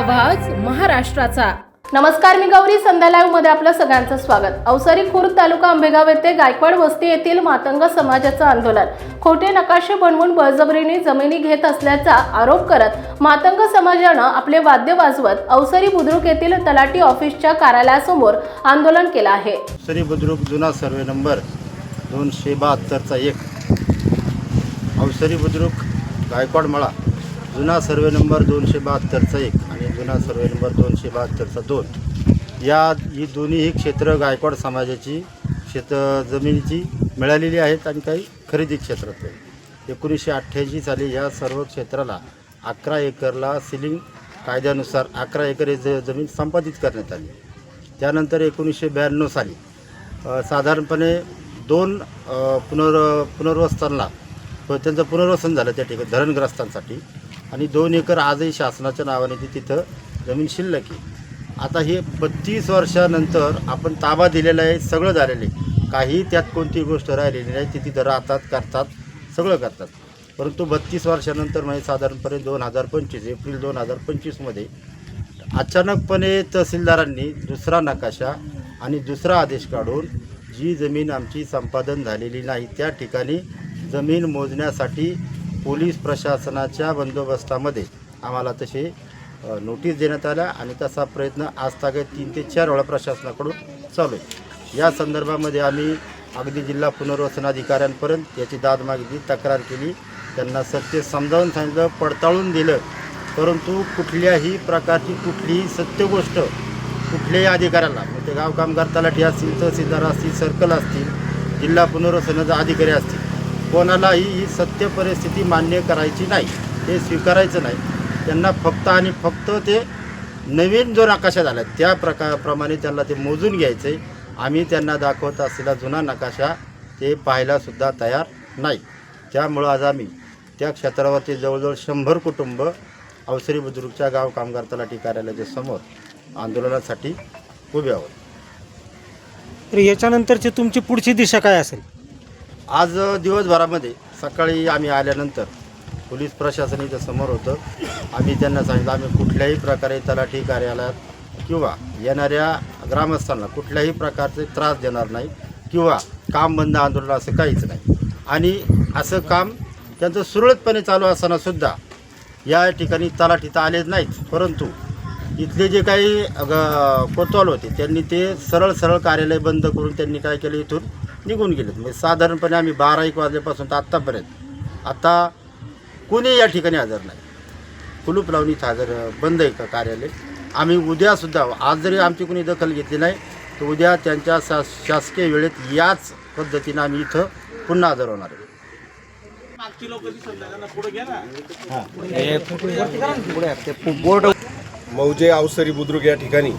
आवाज महाराष्ट्राचा. नमस्कार मी गौरी संध्या लाईव्हमध्ये आपलं सगळ्यांचं स्वागत. अवसरी खुर्द तालुका आंबेगाव येथे गायकवाड वस्ती येथील मातंग समाजाचं आंदोलन. खोटे नकाशे बनवून बळजबरीने जमिनी घेत असल्याचा आरोप करत मातंग समाजानं आपले वाद्य वाजवत अवसरी बुद्रुक येथील तलाठी ऑफिसच्या कार्यालयासमोर आंदोलन केलं आहे. सरी बुद्रुक जुना सर्वे नंबर दोनशे बहात्तरचा एक. अवसरी बुद्रुक गायकवाड मळा जुना सर्वे नंबर दोनशे बहात्तरचा एक. आणि जुना सर्वे नंबर दोनशे बहात्तरचा दोन. या ही दोन्हीही क्षेत्र गायकवाड समाजाची शेत जमिनीची मिळालेली आहेत आणि काही खरेदी क्षेत्रात आहे एकोणीसशे अठ्ठ्याऐंशी साली या सर्व क्षेत्राला अकरा एकरला सिलिंग कायद्यानुसार अकरा एकर ही ज जमीन संपादित करण्यात आली. त्यानंतर एकोणीसशे ब्याण्णव साली साधारणपणे दोन पुनर् पुनर्वसनाला हो, त्यांचं पुनर्वसन झालं त्या ठिकाणी धरणग्रस्तांसाठी. आणि दोन एकर आजही शासनाच्या नावाने ती तिथं जमीन शिल्लक आहे. आता हे बत्तीस वर्षानंतर आपण ताबा दिलेला आहे सगळं झालेलं आहे. काही त्यात कोणती गोष्ट राहिलेली नाही ती तिथं राहतात करतात सगळं करतात. परंतु बत्तीस वर्षानंतर म्हणजे साधारणपणे दोन हजार पंचवीस एप्रिल दोन हजार पंचवीसमध्ये अचानकपणे तहसीलदारांनी दुसरा नकाशा आणि दुसरा आदेश काढून जी जमीन आमची संपादन झालेली नाही त्या ठिकाणी जमीन मोजण्यासाठी पोलीस प्रशासनाच्या बंदोबस्तामध्ये आम्हाला तसे नोटीस देण्यात आल्या आणि तसा प्रयत्न आज तागे तीन ते चार वेळा प्रशासनाकडून चालू आहे. या संदर्भामध्ये आम्ही अगदी जिल्हा पुनर्वसन अधिकाऱ्यांपर्यंत याची दाद मागितली तक्रार केली. त्यांना सत्य समजावून सांगितलं पडताळून दिलं. परंतु कुठल्याही प्रकारची कुठलीही सत्य गोष्ट कुठल्याही अधिकाऱ्याला म्हणजे ते गाव कामगार तलाठी असतील तहसीलदार असतील सर्कल असतील जिल्हा पुनर्वसनाचा अधिकारी असतील कोणालाही ही सत्य परिस्थिती मान्य करायची नाही ते स्वीकारायचं नाही. त्यांना फक्त आणि फक्त ते नवीन जो नकाशा झाला त्या प्रका प्रमाणे त्यांना ते मोजून घ्यायचं आहे आम्ही त्यांना दाखवत असलेला जुना नकाशा ते पाहायलासुद्धा तयार नाही. त्यामुळं आज आम्ही त्या क्षेत्रावरती जवळजवळ शंभर कुटुंब अवसरी बुद्रुकच्या गाव कामगार तलाठी कार्यालयाच्या समोर आंदोलनासाठी उभे आहोत. तर याच्यानंतरची तुमची पुढची दिशा काय असेल? आज दिवसभरामध्ये सकाळी आम्ही आल्यानंतर पोलीस प्रशासन इथं समोर होतं. आम्ही त्यांना सांगितलं आम्ही कुठल्याही प्रकारे तलाठी कार्यालयात किंवा येणाऱ्या ग्रामस्थांना कुठल्याही प्रकारचे त्रास देणार नाही किंवा काम बंद आंदोलन असं काहीच नाही. आणि असं काम त्यांचं सुरळीतपणे चालू असतानासुद्धा या ठिकाणी तलाठी तर आलेच नाहीत. परंतु इथले जे काही कोतवाल होते त्यांनी ते सरळ सरळ कार्यालय बंद करून त्यांनी काय केलं इथून? निघून गेलेत. म्हणजे साधारणपणे आम्ही बारा एक वाजल्यापासून तर आत्तापर्यंत. आता कोणी या ठिकाणी हजर नाही. कुलूप लावून इथं हजर बंद आहे का कार्यालय? आम्ही उद्यासुद्धा आज जरी आमची कोणी दखल घेतली नाही तर उद्या त्यांच्या शा शासकीय वेळेत याच पद्धतीनं आम्ही इथं पुन्हा हजर होणार आहे. मौजे अवसरी बुद्रुक या ठिकाणी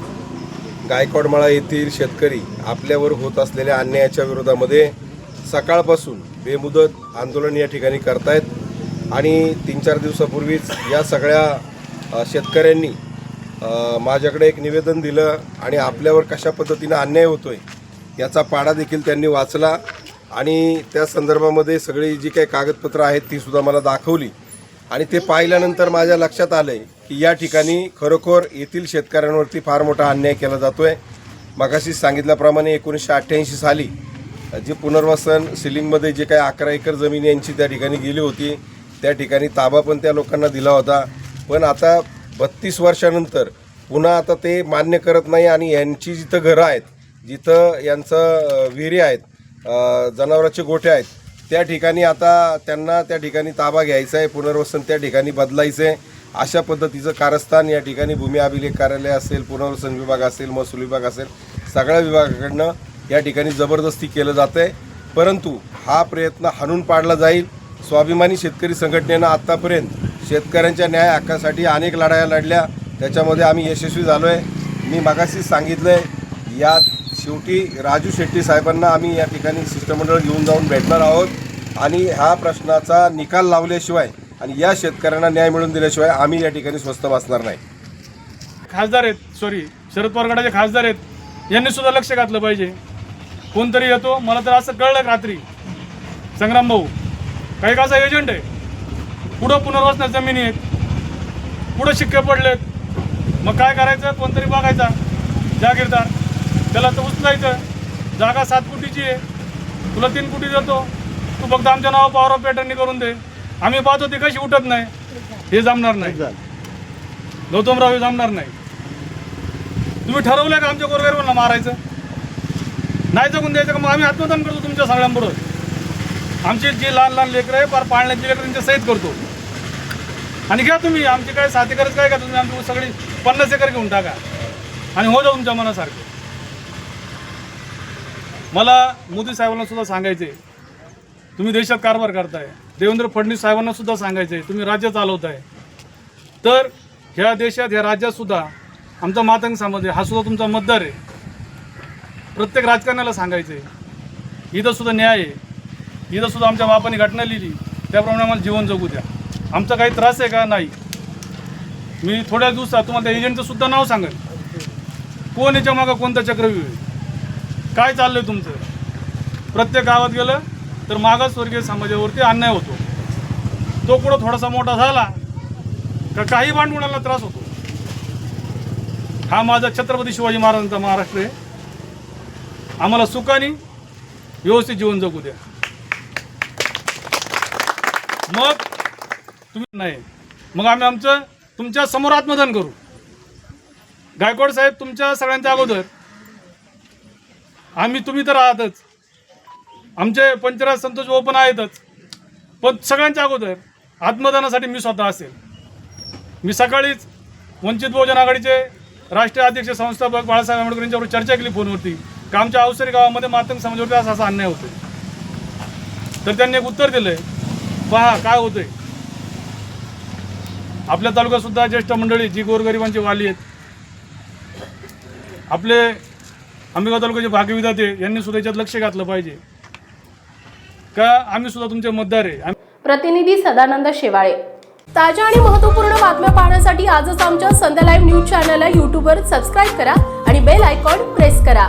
गायकवाडमाळा येथील शेतकरी आपल्यावर होत असलेल्या अन्यायाच्या विरोधामध्ये सकाळपासून बेमुदत आंदोलन या ठिकाणी करतायत. आणि तीन चार दिवसापूर्वीच या सगळ्या शेतकऱ्यांनी माझ्याकडे एक निवेदन दिलं आणि आपल्यावर कशा पद्धतीनं अन्याय होतोय याचा पाडा देखील त्यांनी वाचला. आणि त्या संदर्भामध्ये सगळी जी काही कागदपत्रं आहेत ती सुद्धा मला दाखवली. आणि ते पाहिल्यानंतर माझ्या लक्षात आलं आहे की या ठिकाणी खरोखर येथील शेतकऱ्यांवरती फार मोठा अन्याय केला जातो आहे मगाशी सांगितल्याप्रमाणे एकोणीसशे अठ्ठ्याऐंशी साली जे पुनर्वसन सिलिंगमध्ये जे काही अकरा एकर जमीन यांची त्या ठिकाणी गेली होती त्या ठिकाणी ताबा पण त्या लोकांना दिला होता. पण आता बत्तीस वर्षानंतर पुन्हा आता ते मान्य करत नाही आणि यांची जिथं घरं आहेत जिथं यांचं विहिरी आहेत जनावराचे जनावरांचे गोठे आहेत त्या ठिकाणी आता त्यांना त्या ठिकाणी ताबा घ्यायचा आहे पुनर्वसन त्या ठिकाणी बदलायचं आहे. अशा पद्धतीचं कारस्थान या ठिकाणी भूमी अभिलेख कार्यालय असेल पुनर्वसन विभाग असेल महसूल विभाग असेल सगळ्या विभागाकडनं या ठिकाणी जबरदस्ती केलं जातं आहे परंतु हा प्रयत्न हाणून पाडला जाईल. स्वाभिमानी शेतकरी संघटनेनं आत्तापर्यंत शेतकऱ्यांच्या न्याय हक्कासाठी अनेक लढाया लढल्या. त्याच्यामध्ये आम्ही यशस्वी झालो आहे मी मागाशीच सांगितलं आहे या शेवटी राजू शेट्टी साहेबांना आम्ही या ठिकाणी शिष्टमंडळ घेऊन जाऊन भेटणार आहोत. आणि ह्या प्रश्नाचा निकाल लावल्याशिवाय आणि या शेतकऱ्यांना न्याय मिळवून दिल्याशिवाय आम्ही या ठिकाणी स्वस्त बसणार नाही. खासदार आहेत सॉरी शरद पवार गटाचे खासदार आहेत. यांनी सुद्धा लक्ष घातलं पाहिजे. कोणतरी येतो मला तर असं कळलं रात्री. संग्राम भाऊ काही काचा एजंट आहे. पुढं पुनर्वसनाच्या जमिनी आहेत. पुढं शिक्के पडलेत. मग काय करायचं? कोणतरी बघायचा. जागीरदार. त्याला तर उचलायचं. जागा सात कोटीची आहे. तुला तीन कोटी देतो. तू फक्त आमच्या नावा पॉवर ऑफ पॅटर्नी करून दे. आम्ही पाहतो ती कशी उठत नाही. हे जमणार नाही. गौतमराव हे जमणार नाही. तुम्ही ठरवलं का आमच्या गोरगरिबांना मारायचं? नाही जगून द्यायचं का? मग आम्ही आत्मदान करतो तुमच्या सगळ्यांबरोबर आमची जी लहान लहान लेकरं आहे पार पाळण्याची लेकरं त्यांच्या सहित करतो. आणि घ्या तुम्ही आमची काय साथी करत काय का? तुम्ही आमची सगळी पन्नास एकर घेऊन टाका. आणि हो जा तुमच्या मनासारखं. मला मोदी साहेबांना सुद्धा सांगायचे तुम्ही देशात कारभार करताय. देवेंद्र फडणवीस साहेबांना सुद्धा सांगायचे तुम्ही राज्य चालवताय. तर ह्या देशात ह्या राज्यात सुद्धा आमचा मातंग समाज आहे हा सुद्धा तुमचा मतदार आहे. प्रत्येक राजकारण्याला सांगायचं आहे इथं सुद्धा न्याय आहे. इथं सुद्धा आमच्या बापाने घटना लिहिली. त्याप्रमाणे आम्हाला जीवन जगू द्या. आमचा काही त्रास आहे का? नाही. मी थोड्या दिवसात तुम्हाला त्या एजंटचं सुद्धा नाव सांगेल. कोण याच्या मागं कोणता चक्रव्यूह आहे? काय चाललं आहे तुमचं? प्रत्येक गावात गेलं तर मागासवर्गीय समाजावरती अन्याय होतो. तो कुठं थोडासा मोठा झाला का काही भांडवलाला त्रास होतो. हा माझा छत्रपती शिवाजी महाराजांचा महाराष्ट्र आहे. आम्हाला सुखाने व्यवस्थित जीवन जगू द्या. मग तुम्ही नाही. मग आम्ही आमचं तुमच्यासमोर आत्मदान करू. गायकवाड साहेब तुमच्या सगळ्यांच्या अगोदर. आम्ही तुम्ही तर आहातच. आमचे पंचराज संतोष भाऊ पण आहेतच. पण सगळ्यांच्या अगोदर आत्मदानासाठी मी स्वतः असेल. मी सकाळीच वंचित बहुजन आघाडीचे राष्ट्रीय अध्यक्ष संस्थापक बाळासाहेब आंबेडकर यांच्यावर चर्चा केली फोनवरती. का आमच्या अवसरी गावामध्ये मातंग समाजावरती असा असा अन्याय होतोय. तर त्यांनी एक उत्तर दिलंय. पहा काय होतंय? आपल्या तालुका सुद्धा ज्येष्ठ मंडळी जी गोरगरिबांची वाली आहेत. आपले आंबेगाव तालुक्याचे भाग्यविधाते यांनी सुद्धा याच्यात लक्ष घातलं पाहिजे. का आम्ही सुद्धा तुमचे मतदार आहे. प्रतिनिधी सदानंद शेवाळे. ताज्या आणि महत्त्वपूर्ण बातम्या पाहण्यासाठी आजच आमच्या संध्या लाईव्ह न्यूज चॅनलला यूट्यूबवर सबस्क्राईब करा आणि बेल आयकॉन प्रेस करा.